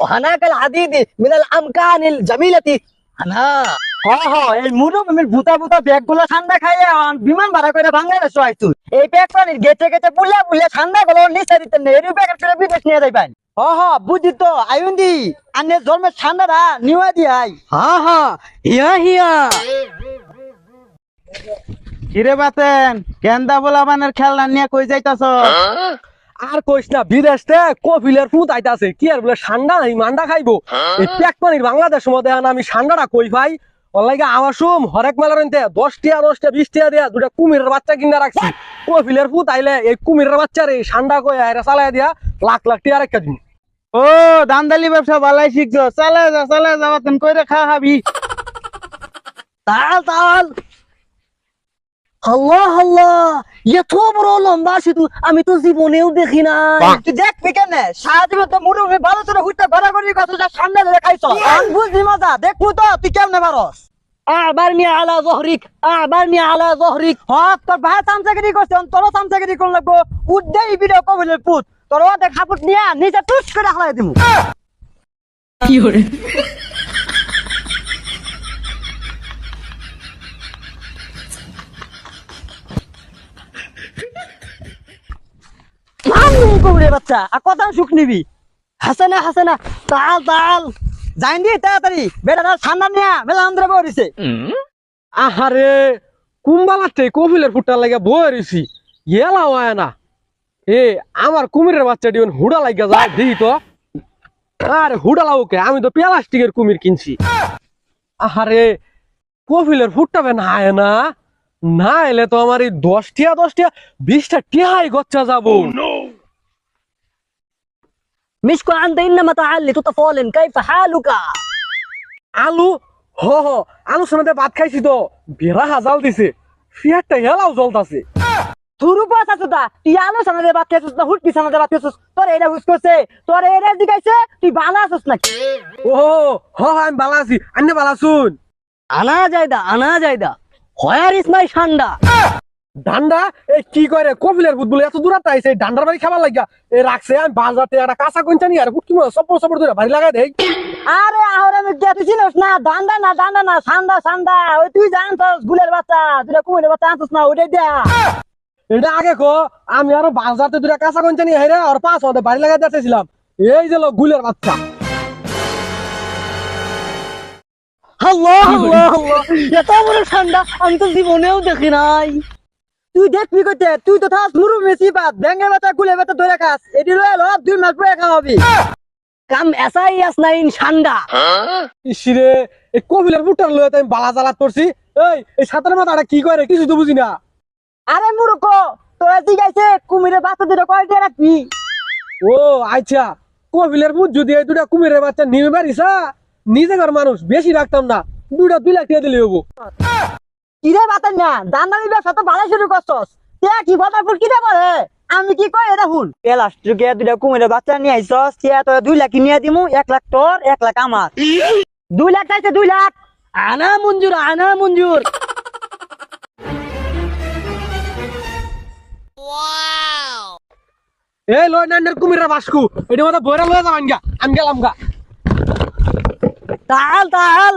وهناك العديد من الامكان الجميله انا হ হ এই মুরু মেমের ভূতা ভূতা ব্যাগ গুলো ঠান্ডা খাইয়ে আন বিমান ভাড়া করে বাংলাদেশ আইছু এই ব্যাগ পানির গেছে গেছে বুলে বুলে ঠান্ডা গুলো নিচে দিতে নেই এই ব্যাগ করে বিদেশ নিয়ে যাইবেন হ হ বুঝি তো আয়ুন্দি আনে জন্মের ঠান্ডাটা নিওয়া দি আই ها ها هيا هيا কিরে বাতেন কেন্দা বলাবানের খেলনা নিয়ে কই যাইতাছ আর কইস না বিদেশতে কপিলের পুত আইতাছে। কি আর বলে ঠান্ডা নাই মান্ডা খাইবো? হ্যাঁ? এই প্যাক পানির বাংলাদেশ মধ্যে আমি ঠান্ডাটা কই ভাই? অনলাইকে আওয়াসুম হরেক মেলার দশ টিয়া দশটা বিশ টিয়া দেয়া দুটা কুমিরের বাচ্চা কিনা রাখছি। কপিলের পুত আইলে এই কুমিরের বাচ্চার এই ঠান্ডা কই আইরে চালাই দিয়া লাখ লাখ টিয়া রেখা দিন ও দান্দালি ব্যবসা বালাই শিখছো। চালাই যা চালে যাওয়া তুমি কইরে খা খাবি। তাল তাল। আল্লাহ আল্লাহ এত বড় লম্বা সেতু আমি তো জীবনেও দেখি না তুই দেখবি কেমনে? সারাদিন তো মুরু মে ভালো ছোট হুইতে ঘোরাঘুরি কত যা সামনে ধরে খাইছ। আমি বুঝলি মজা? দেখব তো তুই কেমনে পারস? আবারনি আলা জহরিক আবারনি আলা জহরিক। হক তোর ভাই সামসাগিরি করছে তোর সামসাগিরি কোন লাগবো। উদ্দে এই ভিডিও কবিলের পুত? তোর ওতে খাপুট নিয়া নিচে টুস করে হালাই দিমু। মামু কবরে বাচ্চা, আর কত সুখ নিবি? তাল তাল। যাই দি তাড়াতাড়ি। বেটা ঠান্ডা নিয়া আহারে ফুটটা লাগে হয় না। এ, আমার কুমিরের বাচ্চা দিবেন হুড়া লাগিয়া যায়, দেখি তো। আরে হুড়া লাউকে আমি তো প্লাস্টিকের কুমির কিনছি। আহারে, কপিলের ফুটটা বে না আয় না। না এলে তো আমার এই দশ টিয়া দশ টিয়া বিশটা টিয়াই গচ্চা যাব। মিসকু আনতে ইন্নামা তাআল্লি তুতাফালিন কাইফা হালুকা আলু? হ হ আলু শোনাতে ভাত খাইছি তো। বেড়া হাজাল দিছে। ফিয়ারটা হেলাও জ্বলতাছে থুরু পাস আছো তা তুই আলো সানাদের বাদ খেয়েছিস না হুটকি সানাদের বাদ খেয়েছিস তোর এটা হুস করছে। তোর এটা দিকাইছে তুই বালা আছিস নাকি? ও হ আমি বালা আছি। আন্নে বালা শুন। আনা যায়দা আনা যায়দা। হয়ার ইস মাই সান্ডা। ডান্ডা? এই কি করে? কপিলের ফুটবল এত দূর আইছে এই ডান্ডার বাড়ি খাবার লাগিয়া। এই রাখছে আমি বাজারতে একটা কাঁচা কঞ্চা নিয়ে আর ফুটকি সপর সপর ধরে বাড়ি লাগাই দেই। আরে আহরে আমি কে না? দান্দা না দান্দা না সান্দা সান্দা। ওই তুই জানছস গুলের বাচ্চা। তুই কুমিরের বাচ্চা আনছস না ওইটাই দিয়া। এটা আগে কো আমি আরও বাজারতে দুটা কাঁচা কঞ্চা নিয়ে হেরে আর পাঁচ হতে বাড়ি লাগাই যাচ্ছিলাম এই যে গুলের বাচ্চা। আল্লাহ আল্লাহ আল্লাহ এত বড় ঠান্ডা আমি তো জীবনেও দেখি নাই। তুই দেখবি কইতে তুই তো থাস মুরু মেসি বাদ ব্যাঙ্গের বাচ্চা গুলের বাচ্চা ধরে খাস এটি লয়ে লো দুই মাস পরে খাওয়াবি কাম এসাই আস নাইন ঠান্ডা ইসিরে এই কপিলের ফুটটার লয়ে তো আমি বালা জ্বালাত করছি এই এই সাঁতারের মাথাটা কি করে? কিছু তো বুঝি না। আরে মুরুক তোর জিগাইছে কুমিরের বাচ্চা দুটো কয়টা রাখবি ও আচ্ছা কপিলের ফুট যদি এই দুটা কুমিরের বাচ্চা নিয়ে পারিসা নিজে ঘর মানুষ বেশি রাখতাম না দুটা দুই লাখ টাকা দিলে হব। কিরে বাতান না দান্দালি ব্যবসা তো ভালো শুরু করছস। তে কি বাতার ফুল কিরে বলে? আমি কি কই এটা শুন এলাস টুকে দুইটা কুমিরের বাচ্চা নিয়ে আইছস? তে তোর দুই লাখ নিয়ে দিমু? এক লাখ তোর এক লাখ আমার। দুই লাখ চাইছে দুই লাখ। আনা মঞ্জুর আনা মঞ্জুর। এই লয় নান্ডার কুমিরের বাসকু। এটা মতো বইরা লয়ে যাবেন গা আমি গেলাম গা তাল তাল।